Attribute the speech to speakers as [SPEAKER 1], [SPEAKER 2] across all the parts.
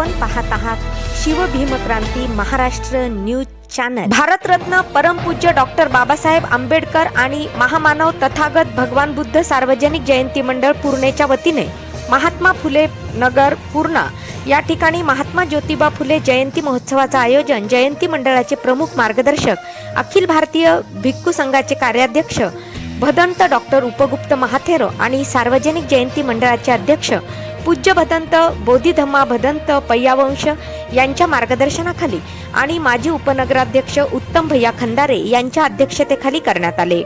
[SPEAKER 1] आपण पाहत आहात शिवभीमक्रांती महाराष्ट्र न्यूज चॅनल. भारतरत्न परमपूज्य डॉक्टर बाबासाहेब आंबेडकर आणि महामानव तथागत भगवान बुद्ध सार्वजनिक जयंती मंडळ पूर्णेच्या वतीने महात्मा फुले नगर पूर्णा या ठिकाणी महात्मा ज्योतिबा फुले जयंती महोत्सवाचं आयोजन जयंती मंडळाचे प्रमुख मार्गदर्शक अखिल भारतीय भिक्खू संघाचे कार्याध्यक्ष भदंत डॉक्टर उपगुप्त महाथेरो आणि सार्वजनिक जयंती मंडळाचे अध्यक्ष पूज्य भदंत बोधिधम्मा भदंत पय्यावंश यांच्या मार्गदर्शनाखाली आणि माजी उपनगराध्यक्ष उत्तम भैया खंदारे यांच्या अध्यक्षतेखाली करण्यात आले.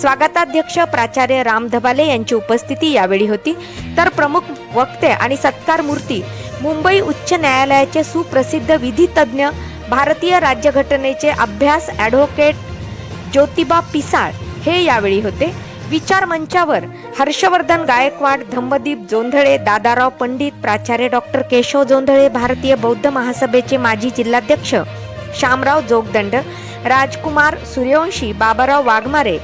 [SPEAKER 1] स्वागताध्यक्ष प्राचार्य राम धबाले यांची उपस्थिती यावेळी होती. तर प्रमुख वक्ते आणि सत्कार मूर्ती मुंबई उच्च न्यायालयाचे सुप्रसिद्ध विधितज्ज्ञ भारतीय राज्यघटनेचे अभ्यास ॲडव्होकेट ज्योतिबा पिसाळ हे यावेळी होते. विचार मंचावर हर्षवर्धन गायकवाड धम्मदीप जोंधळे दादाराव पंडित प्राचार्य डॉक्टर केशव जोंधळे भारतीय बौद्ध महासभेचे माजी जिल्हाध्यक्ष शामराव जोगदंड राजकुमार सूर्यवंशी बाबाराव वाघमारे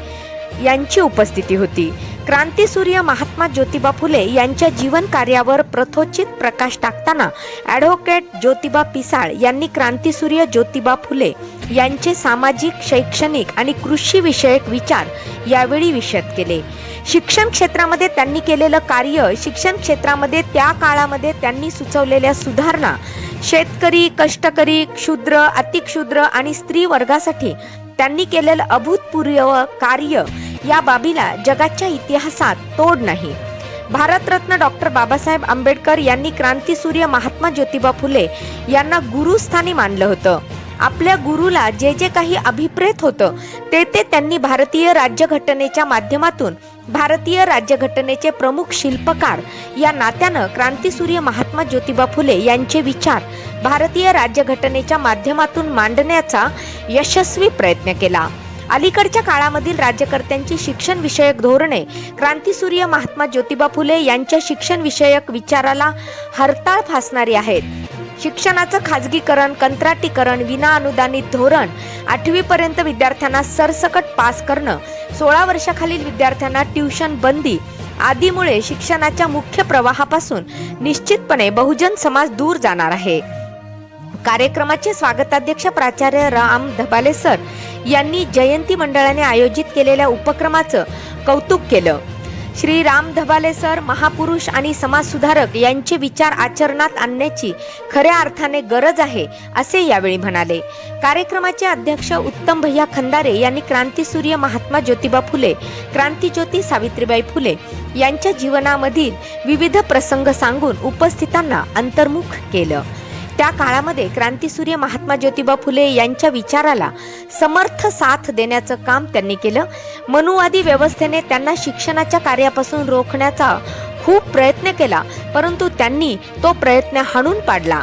[SPEAKER 1] यांची उपस्थिती होती. क्रांतीसूर्य महात्मा ज्योतिबा फुले यांच्या जीवन कार्यावर प्रथोचित प्रकाश टाकताना ॲडव्होकेट ज्योतिबा पिसाळ यांनी क्रांतीसूर्य ज्योतिबा फुले यांचे सामाजिक शैक्षणिक आणि कृषी विषयक विचार यावेळी विषद केले. शिक्षण क्षेत्रामध्ये त्यांनी केलेलं कार्य शिक्षण क्षेत्रामध्ये त्या काळामध्ये त्यांनी सुचवलेल्या सुधारणा शेतकरी कष्टकरी क्षुद्र अतिक्षुद्र आणि स्त्री वर्गासाठी त्यांनी केलेलं अभूतपूर्व कार्य या बाबीला जगाच्या इतिहासात तोड नाही. भारतरत्न डॉक्टर बाबासाहेब आंबेडकर यांनी क्रांतीसूर्य महात्मा ज्योतिबा फुले यांना गुरुस्थानी मानलं होतं. आपल्या गुरुला जे जे काही अभिप्रेत होतं ते ते त्यांनी भारतीय राज्यघटनेच्या माध्यमातून भारतीय राज्यघटनेचे प्रमुख शिल्पकार या नात्यानं क्रांतीसूर्य महात्मा ज्योतिबा फुले यांचे विचार भारतीय राज्यघटनेच्या माध्यमातून मांडण्याचा यशस्वी प्रयत्न केला. अलीकडच्या काळामधील राज्यकर्त्यांची शिक्षण विषयक धोरणे क्रांतीसूर्य महात्मा ज्योतिबा फुले यांच्या शिक्षण विषयक विचाराला हरताळ फासणारी आहेत. शिक्षणाचं खाजगीकरण कंत्राटीकरण विना अनुदानित धोरण आठवी पर्यंत विद्यार्थ्यांना सरसकट पास करणं सोळा वर्षाखालील विद्यार्थ्यांना ट्युशन बंदी आदीमुळे शिक्षणाच्या मुख्य प्रवाहापासून निश्चितपणे बहुजन समाज दूर जाणार आहे. कार्यक्रमाचे स्वागताध्यक्ष प्राचार्य राम धबाले सर यांनी जयंती मंडळाने आयोजित केलेल्या उपक्रमाचं कौतुक केलं. श्री राम धबाले सर महापुरुष आणि समाजसुधारक यांचे विचार आचरणात आणण्याची खऱ्या अर्थाने गरज आहे असे यावेळी म्हणाले. कार्यक्रमाचे अध्यक्ष उत्तम भैया खंदारे यांनी क्रांतीसूर्य महात्मा ज्योतिबा फुले क्रांतीज्योती सावित्रीबाई फुले यांच्या जीवनामधील विविध प्रसंग सांगून उपस्थितांना अंतर्मुख केलं. त्या काळामध्ये क्रांतीसूर्य महात्मा ज्योतिबा फुले यांच्या विचाराला समर्थ साथ देण्याचं काम त्यांनी केलं. मनुवादी व्यवस्थेने त्यांना शिक्षणाच्या कार्यापासून रोखण्याचा खूप प्रयत्न केला परंतु त्यांनी तो प्रयत्न हाणून पाडला.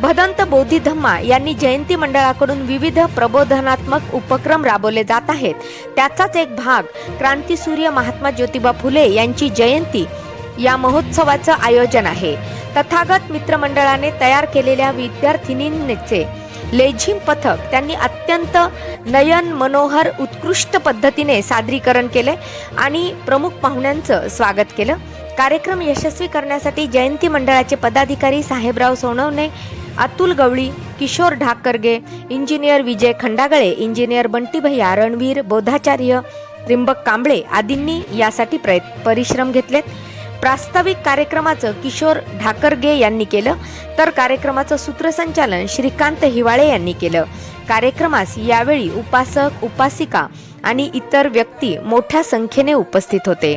[SPEAKER 1] भदंत बोधिधम्मा यांनी जयंती मंडळाकडून विविध प्रबोधनात्मक उपक्रम राबवले जात आहेत. त्याचाच एक भाग क्रांतीसूर्य महात्मा ज्योतिबा फुले यांची जयंती या महोत्सवाचं आयोजन आहे. तथागत मित्रमंडळाने तयार केलेल्या विद्यार्थिनींचे लेझिम पथक त्यांनी अत्यंत नयन मनोहर उत्कृष्ट पद्धतीने सादरीकरण केले आणि प्रमुख पाहुण्यांचं स्वागत केलं. कार्यक्रम यशस्वी करण्यासाठी जयंती मंडळाचे पदाधिकारी साहेबराव सोनवणे अतुल गवळी किशोर ढाकरगे इंजिनियर विजय खंडागळे इंजिनियर बंटी भैया रणवीर बोधाचार्य त्रिंबक कांबळे आदींनी यासाठी प्रयत् परिश्रम घेतलेत. प्रास्ताविक कार्यक्रमाचं किशोर ढाकरगे यांनी केलं तर कार्यक्रमाचं सूत्रसंचालन श्रीकांत हिवाळे यांनी केलं. कार्यक्रमास यावेळी उपासक उपासिका आणि इतर व्यक्ती मोठ्या संख्येने उपस्थित होते.